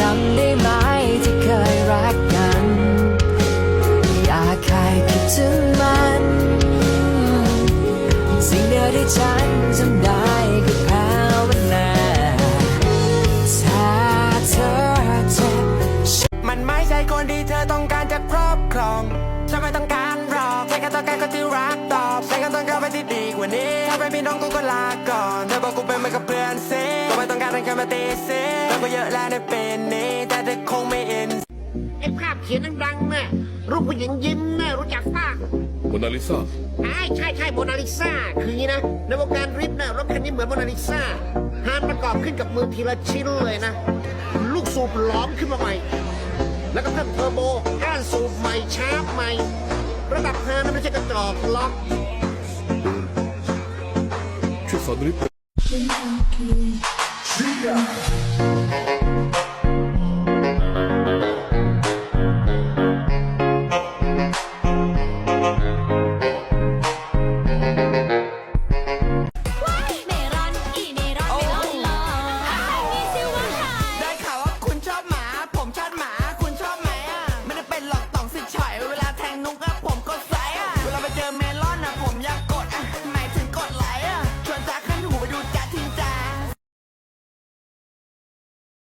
จำได้ไหมที่เคยรักกัน อยากใครคิดถึงมัน สิ่งเดียวที่ฉันจำได้คือภาวนาถ้าเธอเจ็บมันไม่ใช่คนที่เธอต้องการจะครอบครองฉันไม่ต้องการหรอกฉันแค่ต้องการคนที่รัก ว่านี้ถ้าเป็นพี่น้องกูก็ลาก่อนเธอบอกกูเป็นเหมือนกับเพื่อนเซ่ก็ไม่ต้องการให้ใครมาตีเซ่แล้วก็เยอะแล้วในเป็นนี้แต่เธอคงไม่อินไอ้ภาพเขียนดังๆน่ะรูปผู้หญิงยิ้มน่ะรู้จักป่ะโมนาลิซาใช่ใช่ใช่โมนาลิซาคืออย่างนี้นะในวงการริบน่ะรถคันนี้เหมือนโมนาลิซาหานประกอบขึ้นกับมือทีละชิ้นเลยนะ ลูกสูบหล้อมขึ้นมาใหม่ แล้วก็เพิ่มเทอร์โบก้านสูบใหม่ชาร์ปใหม่ ระดับฮานะไม่ใช่กระจอกล็อก ช่ว